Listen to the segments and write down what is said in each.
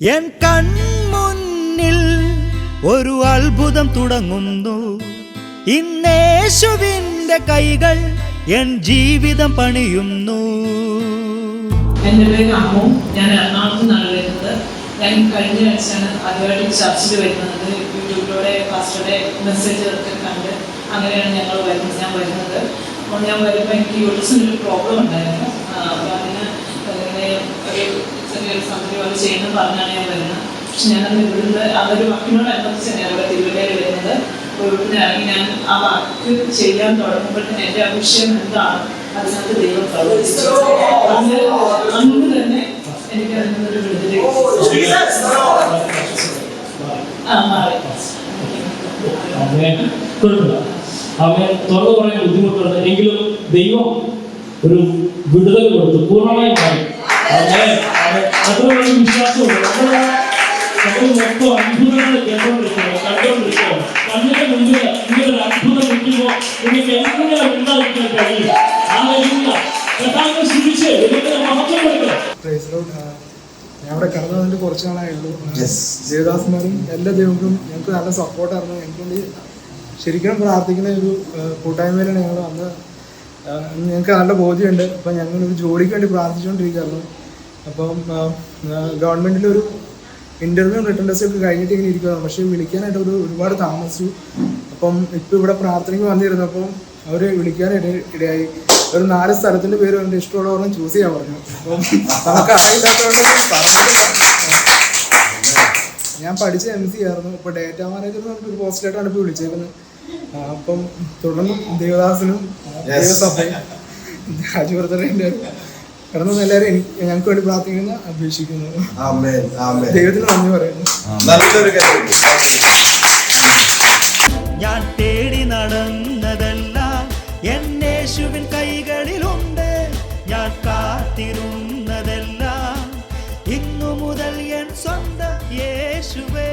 N കൺമുന്നിൽ ഒരു അത്ഭുതം തുടങ്ങുന്നു. ഇന്നേശുവിന്റെ കൈകൾ എൻ ജീവിതം പണിയുന്നു. എന്റെ പേര് അമ്മു ഞാൻ എറണാകുളത്ത് നിന്നാണ് വരുന്നത്. ഞാൻ കഴിഞ്ഞ ആഴ്ചയാണ് ആദ്യമായിട്ട് ചർച്ചിൽ വരുന്നത്. യൂട്യൂബിലൂടെ ഫാസ്റ്ററുടെ ഒക്കെ കണ്ട് അങ്ങനെയാണ് ഞങ്ങൾ വരുന്നത് ഞാൻ വരുന്നത്. അപ്പോൾ ഞാൻ വരുമ്പോൾ എനിക്ക് യൂട്യൂബിന് ഒരു പ്രോബ്ലം ഉണ്ടായിരുന്നു. അപ്പോൾ അതിന് ഇങ്ങനെ ഒരു സംഗതി പോലെ ചെയ്യുന്നു പറഞ്ഞാണ് ഞാൻ വരുന്നത്. പക്ഷെ ഞാനത് ഇവിടുന്ന് അതൊരു വാക്കിനോടനുബന്ധിച്ചാണ് ഞാൻ ഇവിടെ തിരുവല്ലയിൽ വരുന്നത്. ഇറങ്ങി ഞാൻ ആ വാക്ക് ചെയ്യാൻ തുടങ്ങുമ്പോഴത്തേന് എന്റെ അഭിഷേകം എന്താണ്? അതിനകത്ത് ദൈവം പ്രവചിച്ചു. അന്ന് അന്ന് തന്നെ എനിക്ക് അതിനൊരു വിടുതൽ അവനെ തുറന്നു പറയാൻ ബുദ്ധിമുട്ടുണ്ട്. എങ്കിലും ദൈവം ഒരു വിടുതൽ കൊടുത്തു. പൂർണമായി മാറി. അവനെ വിശ്വാസവും അതിനുള്ള ഒരു വിശ്വാസമുണ്ട് നമ്മൾ നമ്മൾ മൊത്തം അത്ഭുതങ്ങൾ കേട്ടോണ്ടിരിക്കുകയാണ് കണ്ടുകൊണ്ടിരിക്കുകയാണ് കണ്ണിന്റെ മുമ്പിൽ ഇങ്ങനെ ഒരു അത്ഭുതം നിൽക്കുമ്പോൾ നിങ്ങൾക്ക് എങ്ങനെ ഉണ്ടായിരിക്കാൻ കഴിയും ആലോചിക്കുക കഥാങ്ങൾ ശ്രമിച്ച് ദൈവത്തിന് മഹത്വം കൊടുക്കണം Praise the Lord. ആ, ഞാൻ ഇവിടെ കടന്നു വന്നിട്ട് കുറച്ച് നാളായേ ഉള്ളൂ. ദേവദാസന്മാരും എല്ലാ ദൈവങ്ങളും ഞങ്ങൾക്ക് നല്ല സപ്പോർട്ടായിരുന്നു എനിക്ക് വേണ്ടി ശരിക്കും പ്രാർത്ഥിക്കുന്ന ഒരു കൂട്ടായ്മയിലാണ് ഞങ്ങൾ വന്ന് ഞങ്ങൾക്ക് നല്ല ബോധ്യമുണ്ട്. അപ്പം ഞങ്ങൾ ഒരു ജോലിക്ക് വേണ്ടി പ്രാർത്ഥിച്ചുകൊണ്ടിരിക്കുകയായിരുന്നു. അപ്പം ഗവൺമെന്റിലൊരു ഇന്റർവ്യൂ റിട്ടേൺ ടെസ്റ്റ് ഒക്കെ കഴിഞ്ഞിട്ട് ഇങ്ങനെ ഇരിക്കുകയാണ് പക്ഷേ വിളിക്കാനായിട്ട് ഒരു ഒരുപാട് താമസിച്ചു. അപ്പം ഇപ്പം ഇവിടെ പ്രാർത്ഥനയ്ക്ക് വന്നിരുന്നു. അപ്പം അവർ വിളിക്കാനായിട്ട് ഇടയായി. ഒരു നാല് സ്ഥലത്തിന്റെ പേര് അവന്റെ ഇഷ്ടമുള്ളവരും ചൂസ് ചെയ്യാൻ പറഞ്ഞു. അപ്പം നമുക്ക് അറിയില്ലാത്തതുകൊണ്ട് ഞാൻ ഞാൻ പഠിച്ച എം സി ആയിരുന്നു. ഇപ്പോൾ ഡേറ്റ മാനേജർ ഒരു പോസ്റ്റിലായിട്ടാണ് ഇപ്പോൾ വിളിച്ചേക്കുന്നത്. അപ്പം തുടർന്നും ദേവദാസനും ദേവസഭയും രാജവർദ്ധനന്റെ കടന്നു എല്ലാവരും ഞങ്ങൾക്ക് വേണ്ടി പ്രാർത്ഥിക്കുന്ന അപേക്ഷിക്കുന്നു ആമേൻ ആമേൻ. ദൈവത്തിന് നന്ദി പറയുന്നു. നല്ലൊരു ഞാൻ തേടി നടന്നതെല്ലാം എന്നേശുവിൻ കൈകളിലുണ്ട്. ഞാൻ കാത്തിരുന്നതെല്ലാം ഇന്നു മുതൽ എൻ സ്വന്തം യേശുവേ.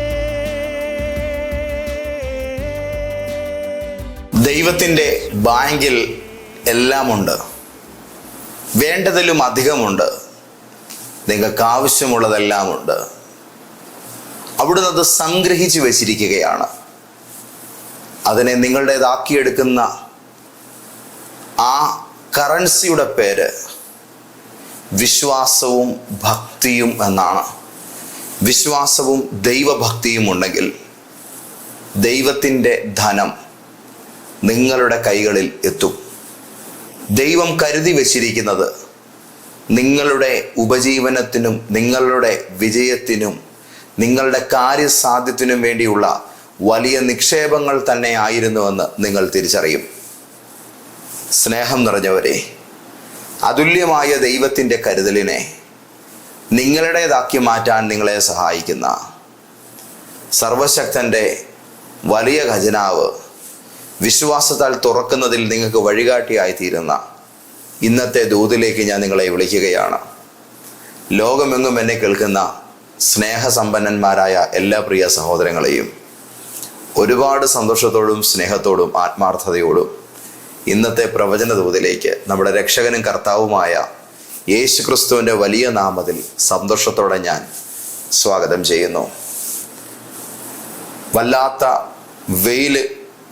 ദൈവത്തിന്റെ ബാങ്കിൽ എല്ലാമുണ്ട്. വേണ്ടതിലും അധികമുണ്ട്. നിങ്ങൾക്ക് ആവശ്യമുള്ളതെല്ലാമുണ്ട് അവിടുന്ന് അത് സംഗ്രഹിച്ചു വച്ചിരിക്കുകയാണ്. അതിനെ നിങ്ങളുടേതാക്കിയെടുക്കുന്ന ആ കറൻസിയുടെ പേര് വിശ്വാസവും ഭക്തിയും എന്നാണ്. വിശ്വാസവും ദൈവഭക്തിയും ഉണ്ടെങ്കിൽ ദൈവത്തിന്റെ ധനം നിങ്ങളുടെ കൈകളിൽ എത്തും. ദൈവം കരുതി വച്ചിരിക്കുന്നത് നിങ്ങളുടെ ഉപജീവനത്തിനും നിങ്ങളുടെ വിജയത്തിനും നിങ്ങളുടെ കാര്യസാധ്യത്തിനും വേണ്ടിയുള്ള വലിയ നിക്ഷേപങ്ങൾ തന്നെ ആയിരുന്നുവെന്ന് നിങ്ങൾ തിരിച്ചറിയും. സ്നേഹം നിറഞ്ഞവരെ അതുല്യമായ ദൈവത്തിന്റെ കരുതലിനെ നിങ്ങളുടേതാക്കി മാറ്റാൻ നിങ്ങളെ സഹായിക്കുന്ന സർവശക്തന്റെ വലിയ ഖജനാവ് വിശ്വാസത്താൽ തുറക്കുന്നതിൽ നിങ്ങൾക്ക് വഴികാട്ടിയായി തീരുന്ന ഇന്നത്തെ ദൂതിലേക്ക് ഞാൻ നിങ്ങളെ വിളിക്കുകയാണ്. ലോകമെങ്ങും എന്നെ കേൾക്കുന്ന സ്നേഹസമ്പന്നന്മാരായ എല്ലാ പ്രിയ സഹോദരങ്ങളെയും ഒരുപാട് സന്തോഷത്തോടും സ്നേഹത്തോടും ആത്മാർത്ഥതയോടും ഇന്നത്തെ പ്രവചന ദൂതിലേക്ക് നമ്മുടെ രക്ഷകനും കർത്താവുമായ യേശു ക്രിസ്തുവിന്റെ വലിയ നാമത്തിൽ സന്തോഷത്തോടെ ഞാൻ സ്വാഗതം ചെയ്യുന്നു. വല്ലാത്ത വെയിൽ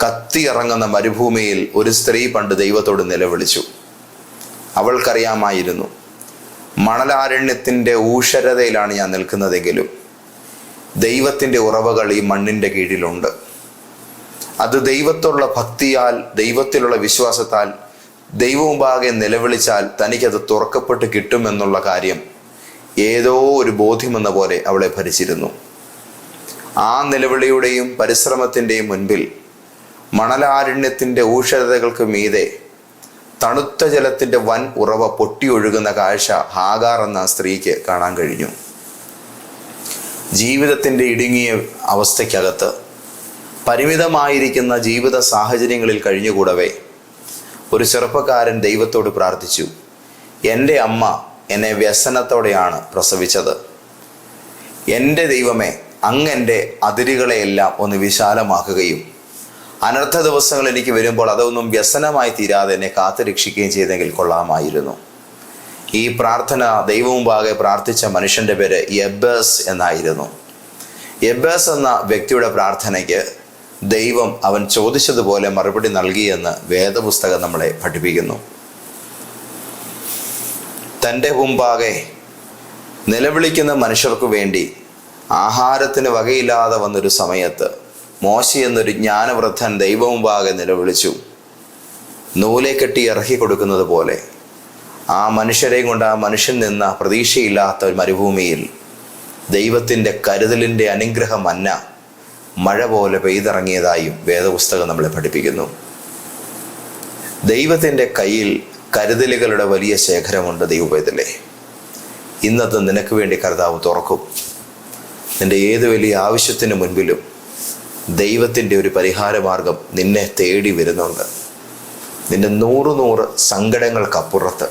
കത്തിയിറങ്ങുന്ന മരുഭൂമിയിൽ ഒരു സ്ത്രീ പണ്ട് ദൈവത്തോട് നിലവിളിച്ചു. അവൾക്കറിയാമായിരുന്നു മണലാരണ്യത്തിന്റെ ഊഷരതയിലാണ് ഞാൻ നിൽക്കുന്നതെങ്കിലും ദൈവത്തിന്റെ ഉറവകൾ ഈ മണ്ണിന്റെ കീഴിലുണ്ട്. അത് ദൈവത്തുള്ള ഭക്തിയാൽ ദൈവത്തിലുള്ള വിശ്വാസത്താൽ ദൈവമുമ്പാകെ നിലവിളിച്ചാൽ തനിക്കത് തുറക്കപ്പെട്ട് കിട്ടുമെന്നുള്ള കാര്യം ഏതോ ഒരു ബോധ്യമെന്ന പോലെ അവളെ ഭരിച്ചിരുന്നു. ആ നിലവിളിയുടെയും പരിശ്രമത്തിന്റെയും മുൻപിൽ മണലാരണ്യത്തിന്റെ ഊഷരതകൾക്ക് മീതെ തണുത്ത ജലത്തിന്റെ വൻ ഉറവ പൊട്ടിയൊഴുകുന്ന കാഴ്ച ഹാഗാർ എന്ന സ്ത്രീക്ക് കാണാൻ കഴിഞ്ഞു. ജീവിതത്തിന്റെ ഇടുങ്ങിയ അവസ്ഥയ്ക്കകത്ത് പരിമിതമായിരിക്കുന്ന ജീവിത സാഹചര്യങ്ങളിൽ കഴിഞ്ഞുകൂടവേ. ഒരു ചെറുപ്പക്കാരൻ ദൈവത്തോട് പ്രാർത്ഥിച്ചു എന്റെ അമ്മ എന്നെ വ്യസനത്തോടെയാണ് പ്രസവിച്ചത്. എന്റെ ദൈവമേ അങ്ങെന്റെ അതിരുകളെയെല്ലാം ഒന്ന് വിശാലമാക്കുകയും അനർത്ഥ ദിവസങ്ങൾ എനിക്ക് വരുമ്പോൾ അതൊന്നും വ്യസനമായി തീരാതെ എന്നെ കാത്തു രക്ഷിക്കുകയും ചെയ്തെങ്കിൽ കൊള്ളാമായിരുന്നു. ഈ പ്രാർത്ഥന ദൈവമുമ്പാകെ പ്രാർത്ഥിച്ച മനുഷ്യന്റെ പേര് എബേസ് എന്നായിരുന്നു. എബേസ് എന്ന വ്യക്തിയുടെ പ്രാർത്ഥനയ്ക്ക് ദൈവം അവൻ ചോദിച്ചതുപോലെ മറുപടി നൽകിയെന്ന് വേദപുസ്തകം നമ്മളെ പഠിപ്പിക്കുന്നു. തന്റെ മുമ്പാകെ നിലവിളിക്കുന്ന മനുഷ്യർക്കു വേണ്ടി ആഹാരത്തിന് വകയില്ലാതെ വന്നൊരു സമയത്ത് മോശ എന്നൊരു ജ്ഞാനവൃദ്ധൻ ദൈവമുമ്പാകെ നിലവിളിച്ചു. നൂലെ കെട്ടി ഇറക്കി കൊടുക്കുന്നത് പോലെ. ആ മനുഷ്യരെയും കൊണ്ട് ആ മനുഷ്യൻ നിന്ന പ്രതീക്ഷയില്ലാത്ത ഒരു മരുഭൂമിയിൽ ദൈവത്തിന്റെ കരുതലിന്റെ അനുഗ്രഹം അന്ന മഴ പോലെ പെയ്തിറങ്ങിയതായും വേദപുസ്തകം നമ്മളെ പഠിപ്പിക്കുന്നു. ദൈവത്തിന്റെ കയ്യിൽ കരുതലുകളുടെ വലിയ ശേഖരമുണ്ട് ദൈവപേതലേ. ഇന്നത്തെ നിനക്ക് വേണ്ടി കർത്താവ് തുറക്കും. നിന്റെ ഏത് വലിയ ആവശ്യത്തിന് മുൻപിലും ദൈവത്തിന്റെ ഒരു പരിഹാരമാർഗം നിന്നെ തേടി വരുന്നുണ്ട്. നിന്റെ നൂറ് നൂറ് സങ്കടങ്ങൾക്കപ്പുറത്ത്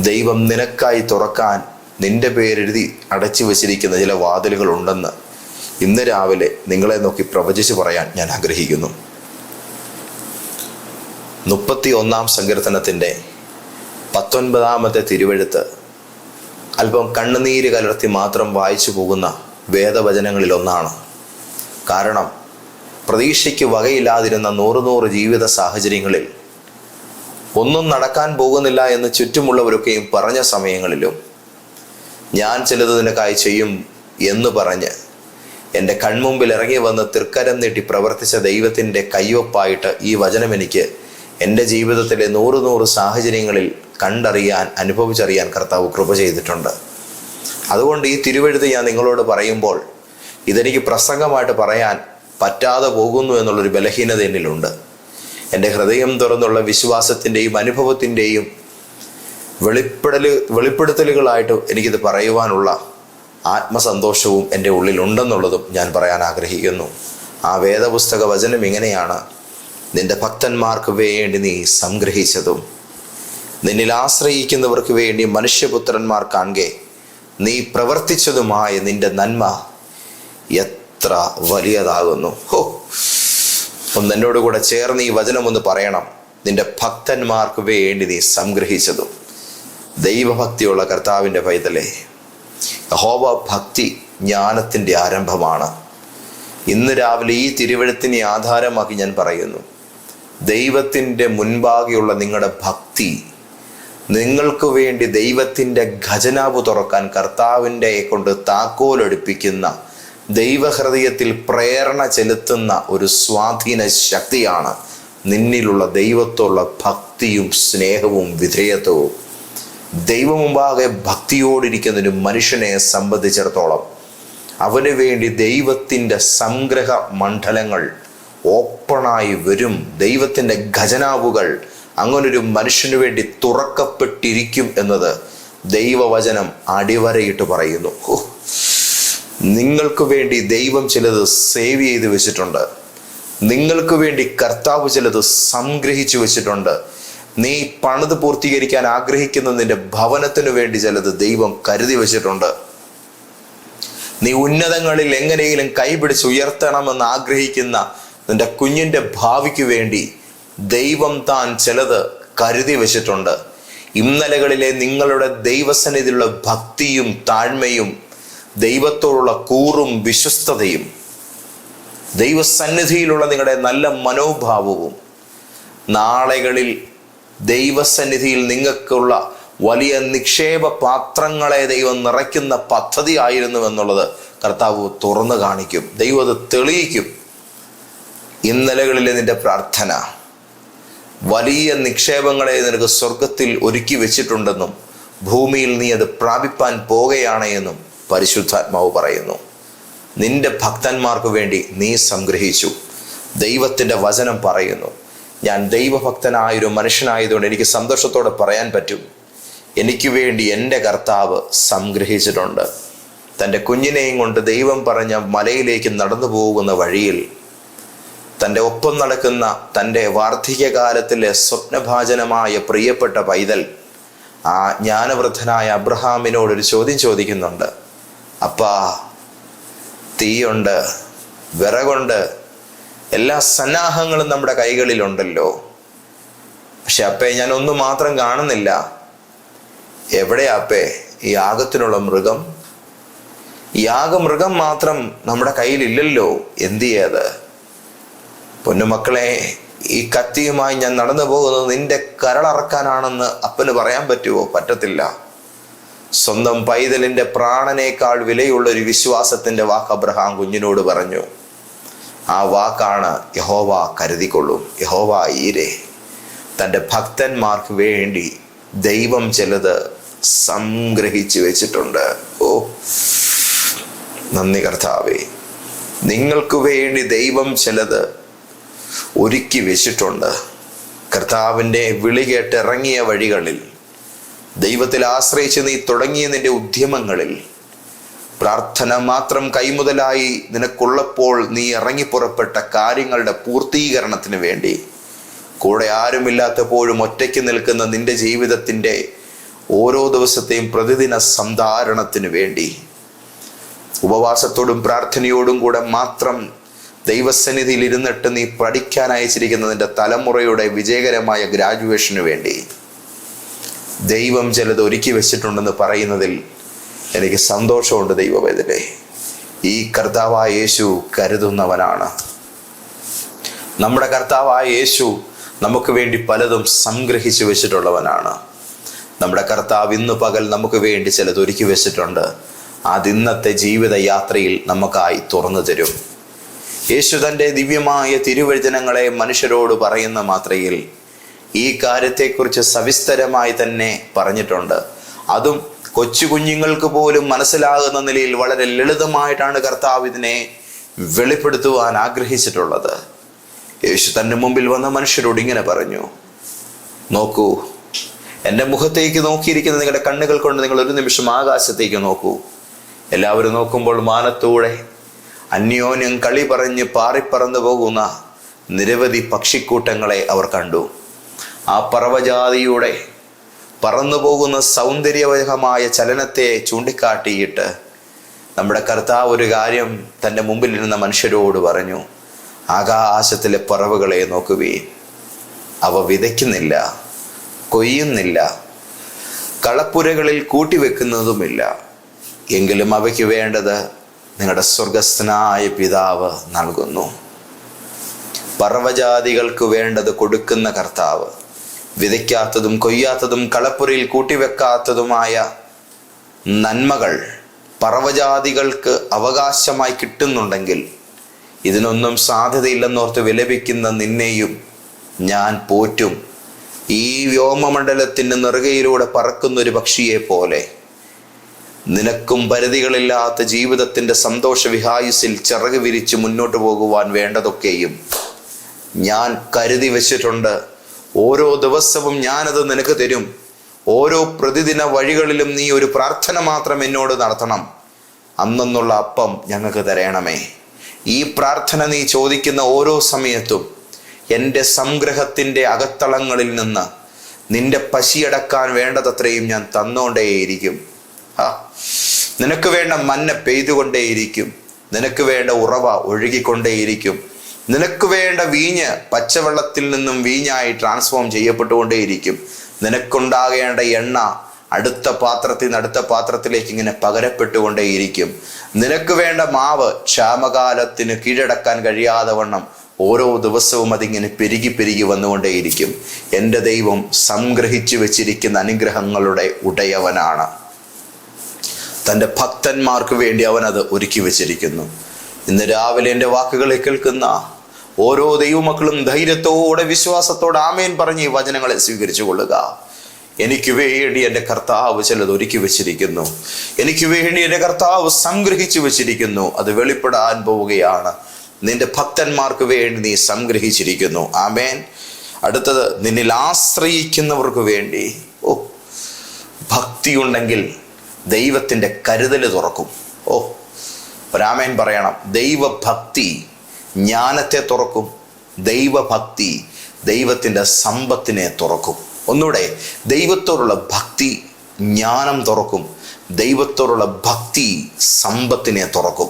ദൈവം നിനക്കായി തുറക്കാൻ നിന്റെ പേരെഴുതി അടച്ചു വച്ചിരിക്കുന്ന ചില വാതിലുകൾ ഉണ്ടെന്ന് ഇന്ന് രാവിലെ നിങ്ങളെ നോക്കി പ്രവചിച്ച് പറയാൻ ഞാൻ ആഗ്രഹിക്കുന്നു. മുപ്പത്തി ഒന്നാം സങ്കീർത്തനത്തിന്റെ പത്തൊൻപതാമത്തെ തിരുവഴുത്ത് അല്പം കണ്ണുനീര് കലർത്തി മാത്രം വായിച്ചു പോകുന്ന വേദവചനങ്ങളിൽ ഒന്നാണ് കാരണം പ്രതീക്ഷയ്ക്ക് വകയില്ലാതിരുന്ന നൂറ് നൂറ് ജീവിത സാഹചര്യങ്ങളിൽ ഒന്നും നടക്കാൻ പോകുന്നില്ല എന്ന് ചുറ്റുമുള്ളവരൊക്കെയും പറഞ്ഞ സമയങ്ങളിലും ഞാൻ ചിലത് നിനക്കായി ചെയ്യും എന്ന് പറഞ്ഞ് എന്റെ കൺമുമ്പിൽ ഇറങ്ങി വന്ന് തൃക്കരം നീട്ടി പ്രവർത്തിച്ച ദൈവത്തിന്റെ കയ്യൊപ്പായിട്ട് ഈ വചനം എനിക്ക് എന്റെ ജീവിതത്തിലെ നൂറ് നൂറ് സാഹചര്യങ്ങളിൽ കണ്ടറിയാൻ അനുഭവിച്ചറിയാൻ കർത്താവ് കൃപ ചെയ്തിട്ടുണ്ട്. അതുകൊണ്ട് ഈ തിരുവഴുത്ത് ഞാൻ നിങ്ങളോട് പറയുമ്പോൾ ഇതെനിക്ക് പ്രസംഗമായിട്ട് പറയാൻ പറ്റാതെ പോകുന്നു എന്നുള്ളൊരു ബലഹീനത എന്നിലുണ്ട്. എന്റെ ഹൃദയം തുറന്നുള്ള വിശ്വാസത്തിന്റെയും അനുഭവത്തിന്റെയും വെളിപ്പെടൽ വെളിപ്പെടുത്തലുകളായിട്ട് എനിക്കിത് പറയുവാനുള്ള ആത്മസന്തോഷവും എന്റെ ഉള്ളിലുണ്ടെന്നുള്ളതും ഞാൻ പറയാൻ ആഗ്രഹിക്കുന്നു. ആ വേദപുസ്തക വചനം ഇങ്ങനെയാണ്. നിന്റെ ഭക്തന്മാർക്ക് വേണ്ടി നീ സംഗ്രഹിച്ചതും നിന്നിൽ ആശ്രയിക്കുന്നവർക്ക് വേണ്ടി മനുഷ്യപുത്രന്മാർ കാണുകെ നീ പ്രവർത്തിച്ചതുമായ നിന്റെ നന്മ എത്ര വലിയതാകുന്നു. ഹോ. ഒന്ന് എന്നോട് കൂടെ ചേർന്ന് ഈ വചനം ഒന്ന് പറയണം. നിന്റെ ഭക്തന്മാർക്ക് വേണ്ടി നീ സംഗ്രഹിച്ചതും ദൈവഭക്തിയുള്ള കർത്താവിന്റെ പൈതലേ. ഹോവ ഭക്തി ജ്ഞാനത്തിന്റെ ആരംഭമാണ്. ഇന്ന് രാവിലെ ഈ തിരുവഴുത്തിനെ ആധാരമാക്കി ഞാൻ പറയുന്നു. ദൈവത്തിന്റെ മുൻപാകെയുള്ള നിങ്ങളുടെ ഭക്തി നിങ്ങൾക്ക് വേണ്ടി ദൈവത്തിന്റെ ഖജനാവ് തുറക്കാൻ കർത്താവിന്റെ കൊണ്ട് താക്കോലെടുപ്പിക്കുന്ന ദൈവഹൃദയത്തിൽ പ്രേരണ ചെലുത്തുന്ന ഒരു സ്വാധീന ശക്തിയാണ് നിന്നിലുള്ള ദൈവത്തോടുള്ള ഭക്തിയും സ്നേഹവും വിധേയത്വവും. ദൈവമുമ്പാകെ ഭക്തിയോടിരിക്കുന്ന ഒരു മനുഷ്യനെ സംബന്ധിച്ചിടത്തോളം അവന് വേണ്ടി ദൈവത്തിന്റെ സംഗ്രഹ മണ്ഡലങ്ങൾ ഓപ്പണായി വരും. ദൈവത്തിന്റെ ഖജനാവുകൾ അങ്ങനൊരു മനുഷ്യന് വേണ്ടി തുറക്കപ്പെട്ടിരിക്കും എന്നത് ദൈവവചനം അടിവരയിട്ട് പറയുന്നു. നിങ്ങൾക്ക് വേണ്ടി ദൈവം ചിലത് സേവ് ചെയ്ത് വെച്ചിട്ടുണ്ട്. നിങ്ങൾക്ക് വേണ്ടി കർത്താവ് ചിലത് സംഗ്രഹിച്ചു വെച്ചിട്ടുണ്ട്. നീ പണിത് പൂർത്തീകരിക്കാൻ ആഗ്രഹിക്കുന്ന നിന്റെ ഭവനത്തിനു വേണ്ടി ചിലത് ദൈവം കരുതി വെച്ചിട്ടുണ്ട്. നീ ഉന്നതങ്ങളിൽ എങ്ങനെയെങ്കിലും കൈപിടിച്ച് ഉയർത്തണമെന്ന് ആഗ്രഹിക്കുന്ന നിന്റെ കുഞ്ഞിന്റെ ഭാവിക്ക് വേണ്ടി ദൈവം താൻ ചിലത് കരുതി വെച്ചിട്ടുണ്ട്. ഇന്നലകളിലെ നിങ്ങളുടെ ദൈവസന്നിധിയിലുള്ള ഭക്തിയും താഴ്മയും ദൈവത്തോടുള്ള കൂറും വിശ്വസ്തതയും ദൈവസന്നിധിയിലുള്ള നിങ്ങളുടെ നല്ല മനോഭാവവും നാളെകളിൽ ദൈവസന്നിധിയിൽ നിങ്ങൾക്കുള്ള വലിയ നിക്ഷേപ പാത്രങ്ങളെ ദൈവം നിറയ്ക്കുന്ന പദ്ധതി ആയിരുന്നു എന്നുള്ളത് കർത്താവ് തുറന്നു കാണിക്കും. ദൈവം അത് തെളിയിക്കും. ഇന്നലകളിലെ നിന്റെ പ്രാർത്ഥന വലിയ നിക്ഷേപങ്ങളെ നിനക്ക് സ്വർഗത്തിൽ ഒരുക്കി വെച്ചിട്ടുണ്ടെന്നും ഭൂമിയിൽ നീ അത് പ്രാപിപ്പാൻ പോകുകയാണ് എന്നും പരിശുദ്ധാത്മാവ് പറയുന്നു. നിന്റെ ഭക്തന്മാർക്ക് വേണ്ടി നീ സംഗ്രഹിച്ചു. ദൈവത്തിന്റെ വചനം പറയുന്നു. ഞാൻ ദൈവഭക്തനായൊരു മനുഷ്യനായതുകൊണ്ട് എനിക്ക് സന്തോഷത്തോടെ പറയാൻ പറ്റും. എനിക്ക് വേണ്ടി എന്റെ കർത്താവ് സംഗ്രഹിച്ചിട്ടുണ്ട്. തന്റെ കുഞ്ഞിനെയും കൊണ്ട് ദൈവം പറഞ്ഞ മലയിലേക്ക് നടന്നു പോകുന്ന വഴിയിൽ തന്റെ ഒപ്പം നടക്കുന്ന തന്റെ വാർദ്ധക്യകാലത്തിലെ സ്വപ്നഭാചനമായ പ്രിയപ്പെട്ട പൈതൽ ആ ജ്ഞാനവൃദ്ധനായ അബ്രഹാമിനോടൊരു ചോദ്യം ചോദിക്കുന്നുണ്ട്. അപ്പാ തീയുണ്ട് വിറകുണ്ട് എല്ലാ സന്നാഹങ്ങളും നമ്മുടെ കൈകളിലുണ്ടല്ലോ. പക്ഷെ അപ്പേ ഞാൻ ഒന്നും മാത്രം കാണുന്നില്ല. എവിടെയാപ്പേ ഈ യാഗത്തിനുള്ള മൃഗം? ഈ യാഗമൃഗം മാത്രം നമ്മുടെ കയ്യിലില്ലല്ലോ. എന്ത് ചെയ്യാത് പൊന്നുമക്കളെ ഈ കത്തിയുമായി ഞാൻ നടന്നു പോകുന്നത് നിന്റെ കരളറക്കാനാണെന്ന് അപ്പന് പറയാൻ പറ്റുമോ പറ്റത്തില്ല. സ്വന്തം പൈതലിന്റെ പ്രാണനേക്കാൾ വിലയുള്ള ഒരു വിശ്വാസത്തിന്റെ വാക്ക് അബ്രഹാം കുഞ്ഞിനോട് പറഞ്ഞു. ആ വാക്കാണ് യഹോവ കരുതിക്കൊള്ളും. യഹോവ ഈരെ തന്റെ ഭക്തന്മാർക്ക് വേണ്ടി ദൈവം ചിലത് സംഗ്രഹിച്ചു വെച്ചിട്ടുണ്ട്. ഓ നന്ദി കർത്താവേ. നിങ്ങൾക്ക് വേണ്ടി ദൈവം ചിലത് ഒരുക്കി വെച്ചിട്ടുണ്ട്. കർത്താവിന്റെ വിളി കേട്ടിറങ്ങിയ വഴികളിൽ ദൈവത്തിൽ ആശ്രയിച്ച് നീ തുടങ്ങിയ നിന്റെ ഉദ്യമങ്ങളിൽ പ്രാർത്ഥന മാത്രം കൈമുതലായി നിനക്കുള്ളപ്പോൾ നീ ഇറങ്ങിപ്പുറപ്പെട്ട കാര്യങ്ങളുടെ പൂർത്തീകരണത്തിന് വേണ്ടി. കൂടെ ആരുമില്ലാത്തപ്പോഴും ഒറ്റയ്ക്ക് നിൽക്കുന്ന നിന്റെ ജീവിതത്തിന്റെ ഓരോ ദിവസത്തെയും പ്രതിദിന സന്ധാരണത്തിന് വേണ്ടി. ഉപവാസത്തോടും പ്രാർത്ഥനയോടും കൂടെ മാത്രം ദൈവസന്നിധിയിൽ ഇരുന്നിട്ട് നീ പഠിക്കാൻ അയച്ചിരിക്കുന്ന തലമുറയുടെ വിജയകരമായ ഗ്രാജുവേഷന് വേണ്ടി. ദൈവം ചിലത് ഒരുക്കി വെച്ചിട്ടുണ്ടെന്ന് പറയുന്നതിൽ എനിക്ക് സന്തോഷമുണ്ട് ദൈവവേദനെ ഈ കർത്താവായ യേശു കരുതുന്നവനാണ്. നമ്മുടെ കർത്താവായ യേശു നമുക്ക് വേണ്ടി പലതും സംഗ്രഹിച്ചു വെച്ചിട്ടുള്ളവനാണ്. നമ്മുടെ കർത്താവ് ഇന്ന് പകൽ നമുക്ക് വേണ്ടി ചിലത് ഒരുക്കി വെച്ചിട്ടുണ്ട്. അത് ഇന്നത്തെ ജീവിത യാത്രയിൽ നമുക്കായി തുറന്നു തരും. യേശു തന്റെ ദിവ്യമായ തിരുവചനങ്ങളെ മനുഷ്യരോട് പറയുന്ന മാത്രയിൽ ഈ കാര്യത്തെക്കുറിച്ച് സവിസ്തരമായി തന്നെ പറഞ്ഞിട്ടുണ്ട്. അതും കൊച്ചു കുഞ്ഞുങ്ങൾക്ക് പോലും മനസ്സിലാകുന്ന നിലയിൽ വളരെ ലളിതമായിട്ടാണ് കർത്താവ് ഇതിനെ വെളിപ്പെടുത്തുവാൻ ആഗ്രഹിച്ചിട്ടുള്ളത്. യേശു തന്റെ മുമ്പിൽ വന്ന മനുഷ്യരോട് ഇങ്ങനെ പറഞ്ഞു നോക്കൂ എന്റെ മുഖത്തേക്ക് നോക്കിയിരിക്കുന്ന നിങ്ങളുടെ കണ്ണുകൾ കൊണ്ട് നിങ്ങൾ ഒരു നിമിഷം ആകാശത്തേക്ക് നോക്കൂ. എല്ലാവരും നോക്കുമ്പോൾ മാനത്തൂടെ അന്യോന്യം കളി പറഞ്ഞ് പാറിപ്പറന്നു പോകുന്ന നിരവധി പക്ഷിക്കൂട്ടങ്ങളെ അവർ കണ്ടു. ആ പറവജാതിയുടെ പറന്നു പോകുന്ന സൗന്ദര്യവഹമായ ചലനത്തെ ചൂണ്ടിക്കാട്ടിയിട്ട് നമ്മുടെ കർത്താവ് ഒരു കാര്യം തന്റെ മുമ്പിലിരുന്ന മനുഷ്യരോട് പറഞ്ഞു ആകാശത്തിലെ പറവുകളെ നോക്കുകയും അവ വിതയ്ക്കുന്നില്ല കൊയ്യുന്നില്ല കളപ്പുരകളിൽ കൂട്ടിവെക്കുന്നതുമില്ല. എങ്കിലും അവയ്ക്ക് വേണ്ടത് നിങ്ങളുടെ സ്വർഗസ്ഥനായ പിതാവ് നൽകുന്നു. പറവജാതികൾക്ക് വേണ്ടത് കൊടുക്കുന്ന കർത്താവ്. വിതയ്ക്കാത്തതും കൊയ്യാത്തതും കളപ്പുരയിൽ കൂട്ടിവെക്കാത്തതുമായ നന്മകൾ പറവജാതികൾക്ക് അവകാശമായി കിട്ടുന്നുണ്ടെങ്കിൽ ഇതിനൊന്നും സാധ്യതയില്ലെന്നോർത്ത് വിലപിക്കുന്ന നിന്നെയും ഞാൻ പോറ്റും. ഈ വ്യോമമണ്ഡലത്തിന്റെ നെറുകയിലൂടെ പറക്കുന്ന ഒരു പക്ഷിയെ പോലെ. നിനക്കും പരിധികളില്ലാത്ത ജീവിതത്തിന്റെ സന്തോഷ വിഹായുസിൽ ചിറക് വിരിച്ച് മുന്നോട്ട് പോകുവാൻ വേണ്ടതൊക്കെയും ഞാൻ കരുതി വെച്ചിട്ടുണ്ട്. ഓരോ ദിവസവും ഞാനത് നിനക്ക് തരും. ഓരോ പ്രതിദിന വഴികളിലും നീ ഒരു പ്രാർത്ഥന മാത്രം എന്നോട് നടത്തണം. അന്നെന്നുള്ള അപ്പം ഞങ്ങൾക്ക് തരയണമേ ഈ പ്രാർത്ഥന നീ ചോദിക്കുന്ന ഓരോ സമയത്തും എന്റെ സംഗ്രഹത്തിന്റെ അകത്തളങ്ങളിൽ നിന്ന് നിന്റെ പശിയടക്കാൻ വേണ്ടതത്രയും ഞാൻ തന്നോണ്ടേയിരിക്കും. ആ നിനക്ക് വേണ്ട മന്ന പെയ്തുകൊണ്ടേയിരിക്കും. നിനക്ക് വേണ്ട ഉറവ ഒഴുകിക്കൊണ്ടേയിരിക്കും. നിനക്ക് വേണ്ട വീഞ്ഞ് പച്ചവെള്ളത്തിൽ നിന്നും വീഞ്ഞായി ട്രാൻസ്ഫോം ചെയ്യപ്പെട്ടുകൊണ്ടേയിരിക്കും. നിനക്കുണ്ടാകേണ്ട എണ്ണ അടുത്ത പാത്രത്തിൽ നിന്ന് അടുത്ത പാത്രത്തിലേക്ക് ഇങ്ങനെ പകരപ്പെട്ടുകൊണ്ടേയിരിക്കും. നിനക്ക് വേണ്ട മാവ് ക്ഷാമകാലത്തിന് കീഴടക്കാൻ കഴിയാതെ വണ്ണം ഓരോ ദിവസവും അതിങ്ങനെ പെരുകി പെരുകി വന്നുകൊണ്ടേയിരിക്കും. എന്റെ ദൈവം സംഗ്രഹിച്ചു വെച്ചിരിക്കുന്ന അനുഗ്രഹങ്ങളുടെ ഉടയവനാണ്. തന്റെ ഭക്തന്മാർക്ക് വേണ്ടി അവൻ അത് ഒരുക്കി വെച്ചിരിക്കുന്നു. ഇന്ന് രാവിലെ എന്റെ വാക്കുകളെ കേൾക്കുന്ന ഓരോ ദൈവമക്കളും ധൈര്യത്തോടെ വിശ്വാസത്തോടെ ആമേൻ പറഞ്ഞ് ഈ വചനങ്ങളെ സ്വീകരിച്ചു കൊള്ളുക എനിക്ക് വേണ്ടി എന്റെ കർത്താവ് ചിലത് ഒരുക്കി വെച്ചിരിക്കുന്നു. എനിക്ക് വേണ്ടി എന്റെ കർത്താവ് സംഗ്രഹിച്ചു വെച്ചിരിക്കുന്നു. അത് വെളിപ്പെടാൻ പോവുകയാണ്. നിന്റെ ഭക്തന്മാർക്ക് വേണ്ടി നീ സംഗ്രഹിച്ചിരിക്കുന്നു. ആമേൻ. അടുത്തത് നിന്നിൽ ആശ്രയിക്കുന്നവർക്ക് വേണ്ടി. ഓ ഭക്തി ഉണ്ടെങ്കിൽ ദൈവത്തിന്റെ കരുതൽ തുറക്കും. ഓ രാമേൻ പറയണം. ദൈവഭക്തി ജ്ഞാനത്തെ തുറക്കും ദൈവഭക്തി ദൈവത്തിന്റെ സമ്പത്തിനെ തുറക്കും. ഒന്നുകൂടെ ദൈവത്തോടുള്ള ഭക്തി ജ്ഞാനം തുറക്കും ദൈവത്തോടുള്ള ഭക്തി സമ്പത്തിനെ തുറക്കും.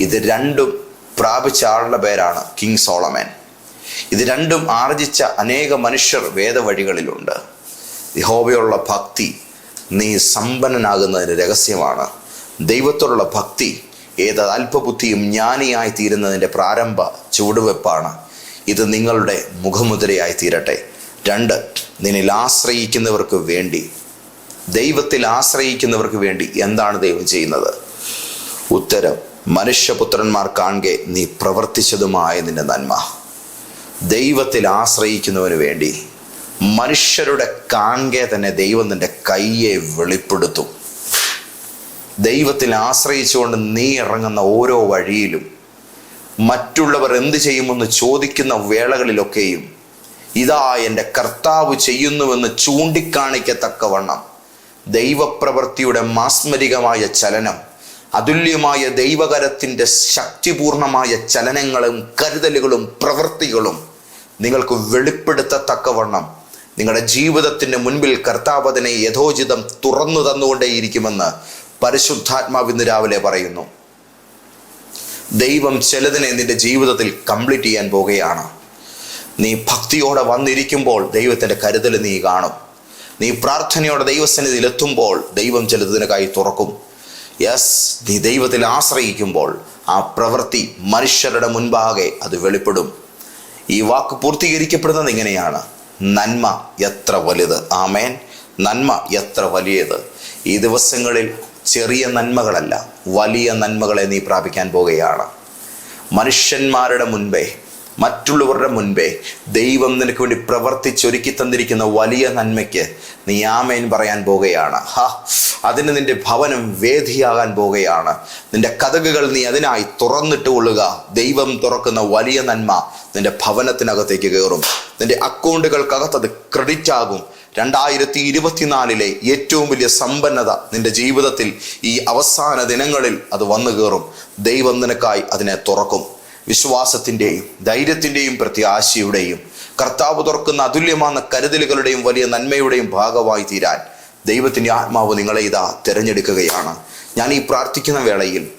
ഇത് രണ്ടും പ്രാപിച്ച ആളുടെ പേരാണ് കിങ് സോളമൻ. ഇത് രണ്ടും ആർജിച്ച അനേക മനുഷ്യർ വേദവഴികളിലുണ്ട്. യഹോബയുള്ള ഭക്തി നീ സമ്പന്നനാകുന്നതിന് രഹസ്യമാണ്. ദൈവത്തോടുള്ള ഭക്തി ഏത് അല്പബുദ്ധിയും ജ്ഞാനിയായി തീരുന്നതിന്റെ പ്രാരംഭ ചുവടുവെപ്പാണ്. ഇത് നിങ്ങളുടെ മുഖമുദ്രയായി തീരട്ടെ. രണ്ട് നിന്നിൽ ആശ്രയിക്കുന്നവർക്ക് വേണ്ടി. ദൈവത്തിൽ ആശ്രയിക്കുന്നവർക്ക് വേണ്ടി എന്താണ് ദൈവം ചെയ്യുന്നത്? ഉത്തരം മനുഷ്യപുത്രന്മാർ കാണെ നീ പ്രവർത്തിച്ചതുമായ നിന്റെ നന്മ. ദൈവത്തിൽ ആശ്രയിക്കുന്നവന് വേണ്ടി. മനുഷ്യരുടെ കാണെ തന്നെ ദൈവം നിന്റെ കയ്യെ വെളിപ്പെടുത്തും. ദൈവത്തിൽ ആശ്രയിച്ചുകൊണ്ട് നീ ഇറങ്ങുന്ന ഓരോ വഴിയിലും മറ്റുള്ളവർ എന്ത് ചെയ്യുമെന്ന് ചോദിക്കുന്ന വേളകളിലൊക്കെയും ഇതാ എന്റെ കർത്താവ് ചെയ്യുന്നുവെന്ന് ചൂണ്ടിക്കാണിക്കത്തക്കവണ്ണം ദൈവപ്രവൃത്തിയുടെ മാസ്മരികമായ ചലനം അതുല്യമായ ദൈവകരത്തിന്റെ ശക്തിപൂർണമായ ചലനങ്ങളും കരുതലുകളും പ്രവൃത്തികളും നിങ്ങൾക്ക് വെളിപ്പെടുത്തത്തക്കവണ്ണം നിങ്ങളുടെ ജീവിതത്തിന്റെ മുൻപിൽ കർത്താവ് അതിനെ യഥോചിതം തുറന്നു തന്നുകൊണ്ടേയിരിക്കുമെന്ന് പരിശുദ്ധാത്മാവ് ഇന്ന് രാവിലെ പറയുന്നു ദൈവം ചിലതിനെ നിന്റെ ജീവിതത്തിൽ കംപ്ലീറ്റ് ചെയ്യാൻ പോകുകയാണ് നീ ഭക്തിയോടെ വന്നിരിക്കുമ്പോൾ ദൈവത്തിന്റെ കരുതൽ നീ കാണും. നീ പ്രാർത്ഥനയോടെ ദൈവസന്നിധിയിൽ എത്തുമ്പോൾ ദൈവം ചിലതിനക്കായി തുറക്കും. യെസ് നീ ദൈവത്തിൽ ആശ്രയിക്കുമ്പോൾ ആ പ്രവൃത്തി മനുഷ്യരുടെ മുൻപാകെ അത് വെളിപ്പെടും. ഈ വാക്ക് പൂർത്തീകരിക്കപ്പെടുന്നത് ഇങ്ങനെയാണ്. നന്മ എത്ര വലുത്. ആമേൻ. നന്മ എത്ര വലിയത്. ഈ ദിവസങ്ങളിൽ ചെറിയ നന്മകളല്ല വലിയ നന്മകളെ നീ പ്രാപിക്കാൻ പോകുകയാണ് മനുഷ്യന്മാരുടെ മുൻപേ മറ്റുള്ളവരുടെ മുൻപേ ദൈവം നിനക്ക് വേണ്ടി പ്രവർത്തിച്ചൊരുക്കി തന്നിരിക്കുന്ന വലിയ നന്മയ്ക്ക് നീ ആമേൻ പറയാൻ പോകുകയാണ് ഹാ അതിന് നിന്റെ ഭവനം വേദിയാകാൻ പോകുകയാണ് നിന്റെ കഥകുകൾ നീ അതിനായി തുറന്നിട്ട് കൊള്ളുക. ദൈവം തുറക്കുന്ന വലിയ നന്മ നിന്റെ ഭവനത്തിനകത്തേക്ക് കയറും. നിന്റെ അക്കൗണ്ടുകൾക്കകത്ത് അത് ക്രെഡിറ്റ് ആകും. രണ്ടായിരത്തി ഇരുപത്തിനാലിലെ ഏറ്റവും വലിയ സമ്പന്നത നിന്റെ ജീവിതത്തിൽ ഈ അവസാന ദിനങ്ങളിൽ അത് വന്നു കയറും. ദൈവം നിനക്കായി അതിനെ തുറക്കും. വിശ്വാസത്തിന്റെയും ധൈര്യത്തിന്റെയും പ്രത്യാശയുടെയും കർത്താവ് തുറക്കുന്ന അതുല്യമാർന്ന കരുതലുകളുടെയും വലിയ നന്മയുടെയും ഭാഗമായി തീരാൻ ദൈവത്തിന്റെ ആത്മാവ് നിങ്ങളെ ഇതാ തിരഞ്ഞെടുക്കുകയാണ്. ഞാൻ ഈ പ്രാർത്ഥിക്കുന്ന വേളയിൽ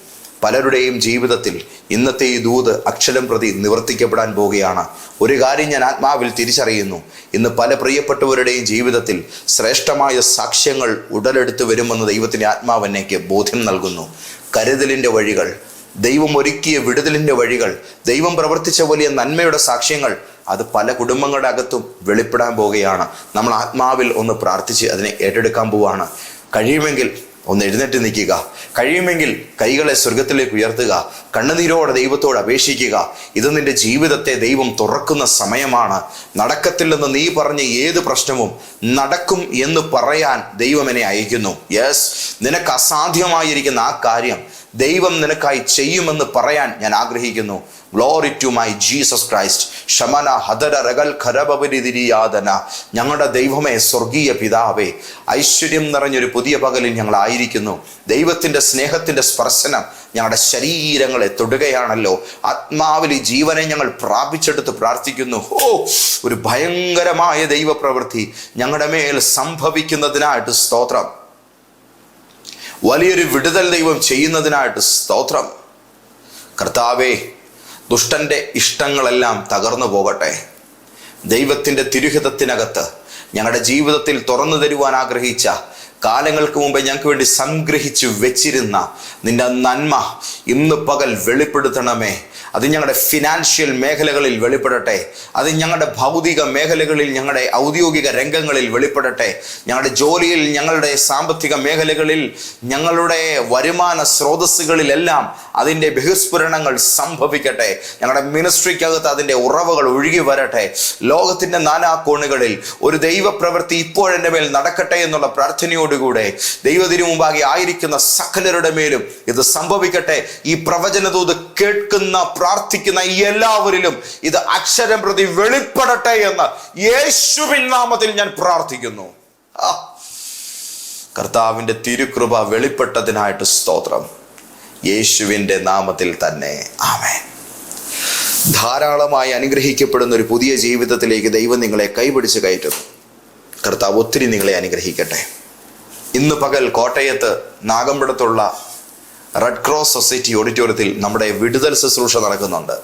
പലരുടെയും ജീവിതത്തിൽ ഇന്നത്തെ ഈ ദൂത് അക്ഷരം പ്രതി നിവർത്തിക്കപ്പെടാൻ പോവുകയാണ്. ഒരു കാര്യം ഞാൻ ആത്മാവിൽ തിരിച്ചറിയുന്നു. ഇന്ന് പല പ്രിയപ്പെട്ടവരുടെയും ജീവിതത്തിൽ ശ്രേഷ്ഠമായ സാക്ഷ്യങ്ങൾ ഉടലെടുത്ത് വരുമെന്ന് ദൈവത്തിന്റെ ആത്മാവ് എന്നേക്ക് ബോധ്യം നൽകുന്നു. കരുതലിന്റെ വഴികൾ ദൈവം ഒരുക്കിയ വിടുതലിന്റെ വഴികൾ ദൈവം പ്രവർത്തിച്ച വലിയ നന്മയുടെ സാക്ഷ്യങ്ങൾ അത് പല കുടുംബങ്ങളുടെ അകത്തും വെളിപ്പെടാൻ പോവുകയാണ്. നമ്മൾ ആത്മാവിൽ ഒന്ന് പ്രാർത്ഥിച്ച് അതിനെ ഏറ്റെടുക്കാൻ പോവുകയാണ്. കഴിയുമെങ്കിൽ ഒന്ന് എഴുന്നേറ്റ് നിൽക്കുക. കഴിയുമെങ്കിൽ കൈകളെ സ്വർഗത്തിലേക്ക് ഉയർത്തുക. കണ്ണുനീരോടെ ദൈവത്തോട് അപേക്ഷിക്കുക. ഇത് നിന്റെ ജീവിതത്തെ ദൈവം തുറക്കുന്ന സമയമാണ്. നടക്കത്തില്ലെന്ന് നീ പറഞ്ഞ ഏത് പ്രശ്നവും നടക്കും എന്ന് പറയാൻ ദൈവം എന്നെ അയക്കുന്നു. യെസ് നിനക്ക് അസാധ്യമായിരിക്കുന്ന ആ കാര്യം ദൈവം നിനക്കായി ചെയ്യുമെന്ന് പറയാൻ ഞാൻ ആഗ്രഹിക്കുന്നു. Glory to my Jesus Christ ശമന ഹദര റകൽ ഖരബരിതിരിയാതന ഞങ്ങളുടെ ദൈവമേ സ്വർഗീയ പിതാവേ ഐശ്വര്യം നിറഞ്ഞൊരു പുതിയ പകലിൽ ഞങ്ങളായിരിക്കുന്നു. ദൈവത്തിന്റെ സ്നേഹത്തിന്റെ സ്പർശനം ഞങ്ങളുടെ ശരീരങ്ങളെ തൊടുകയാണല്ലോ. ആത്മാവിൽ ജീവനെ ഞങ്ങൾ പ്രാപിച്ചെടുത്ത് പ്രാർത്ഥിക്കുന്നു. ഓ ഒരു ഭയങ്കരമായ ദൈവപ്രവൃത്തി ഞങ്ങളുടെ മേൽ സംഭവിക്കുന്നതിനായിട്ട് സ്തോത്രം. വലിയൊരു വിടുതൽ ദൈവം ചെയ്യുന്നതിനായിട്ട് സ്തോത്രം. കർത്താവേ ദുഷ്ടന്റെ ഇഷ്ടങ്ങളെല്ലാം തകർന്നു പോകട്ടെ. ദൈവത്തിന്റെ തിരുഹിതത്തിനകത്ത് ഞങ്ങളുടെ ജീവിതത്തിൽ തുറന്നു തരുവാൻ ആഗ്രഹിച്ച കാലങ്ങൾക്ക് മുമ്പേ ഞങ്ങൾക്ക് വേണ്ടി സംഗ്രഹിച്ചു വെച്ചിരുന്ന നിന്റെ നന്മ ഇന്ന് പകൽ വെളിപ്പെടുത്തണമേ. അത് ഞങ്ങളുടെ ഫിനാൻഷ്യൽ മേഖലകളിൽ വെളിപ്പെടട്ടെ. അത് ഞങ്ങളുടെ ഭൗതിക മേഖലകളിൽ ഞങ്ങളുടെ ഔദ്യോഗിക രംഗങ്ങളിൽ വെളിപ്പെടട്ടെ. ഞങ്ങളുടെ ജോലിയിൽ ഞങ്ങളുടെ സാമ്പത്തിക മേഖലകളിൽ ഞങ്ങളുടെ വരുമാന സ്രോതസ്സുകളിലെല്ലാം അതിന്റെ ബഹിസ്ഫുരണങ്ങൾ സംഭവിക്കട്ടെ. ഞങ്ങളുടെ മിനിസ്ട്രിക്കകത്ത് അതിന്റെ ഉറവകൾ ഒഴുകി വരട്ടെ. ലോകത്തിന്റെ നാനാ കോണുകളിൽ ഒരു ദൈവപ്രവൃത്തി ഇപ്പോഴെന്റെ മേൽ നടക്കട്ടെ എന്നുള്ള പ്രാർത്ഥനയോടുകൂടെ ദൈവത്തിനു മുമ്പാകെ ആയിരിക്കുന്ന സകലരുടെ മേലും ഇത് സംഭവിക്കട്ടെ. ഈ പ്രവചനതൂത് കേൾക്കുന്ന പ്രാർത്ഥിക്കുന്ന എല്ലാവരിലും ഇത് അക്ഷരം പ്രതി വെളിപ്പെടട്ടെ എന്ന് യേശുവിൻ നാമത്തിൽ ഞാൻ പ്രാർത്ഥിക്കുന്നു. കർത്താവിന്റെ തിരുകൃപ വെളിപ്പെട്ടതിനായിട്ട് സ്തോത്രം. യേശുവിന്റെ നാമത്തിൽ തന്നെ. ആമേൻ. ധാരാളമായി അനുഗ്രഹിക്കപ്പെടുന്ന ഒരു പുതിയ ജീവിതത്തിലേക്ക് ദൈവം നിങ്ങളെ കൈപിടിച്ച് കയറ്റുന്നു. കർത്താവ് ഒത്തിരി നിങ്ങളെ അനുഗ്രഹിക്കട്ടെ. ഇന്ന് പകൽ കോട്ടയത്ത് നാഗമ്പടത്തുള്ള റെഡ് ക്രോസ് സൊസൈറ്റി ഓഡിറ്റോറിയത്തിൽ നമ്മുടെ വിടുതൽ ശുശ്രൂഷ നടക്കുന്നുണ്ട്.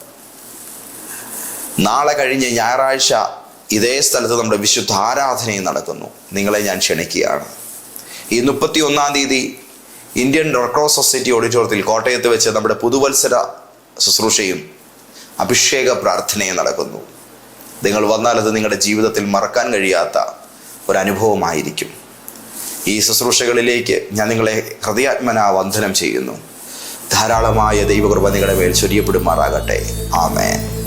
നാളെ കഴിഞ്ഞ് ഞായറാഴ്ച ഇതേ സ്ഥലത്ത് നമ്മുടെ വിശുദ്ധ ആരാധനയും നടക്കുന്നു. നിങ്ങളെ ഞാൻ ക്ഷണിക്കുകയാണ്. ഈ മുപ്പത്തി ഒന്നാം തീയതി ഇന്ത്യൻ റെഡ് ക്രോസ് സൊസൈറ്റി ഓഡിറ്റോറിയത്തിൽ കോട്ടയത്ത് വെച്ച് നമ്മുടെ പുതുവത്സര ശുശ്രൂഷയും അഭിഷേക പ്രാർത്ഥനയും നടക്കുന്നു. നിങ്ങൾ വന്നാൽ അത് നിങ്ങളുടെ ജീവിതത്തിൽ മറക്കാൻ കഴിയാത്ത ഒരനുഭവമായിരിക്കും ഈ ശുശ്രൂഷകളിലേക്ക് ഞാൻ നിങ്ങളെ ഹൃദയാത്മനാ വന്ദനം ചെയ്യുന്നു. ധാരാളമായ ദൈവകൃപ നിങ്ങളുടെ മേൽ ചൊരിയപ്പെടുമാറാകട്ടെ. ആമേൻ.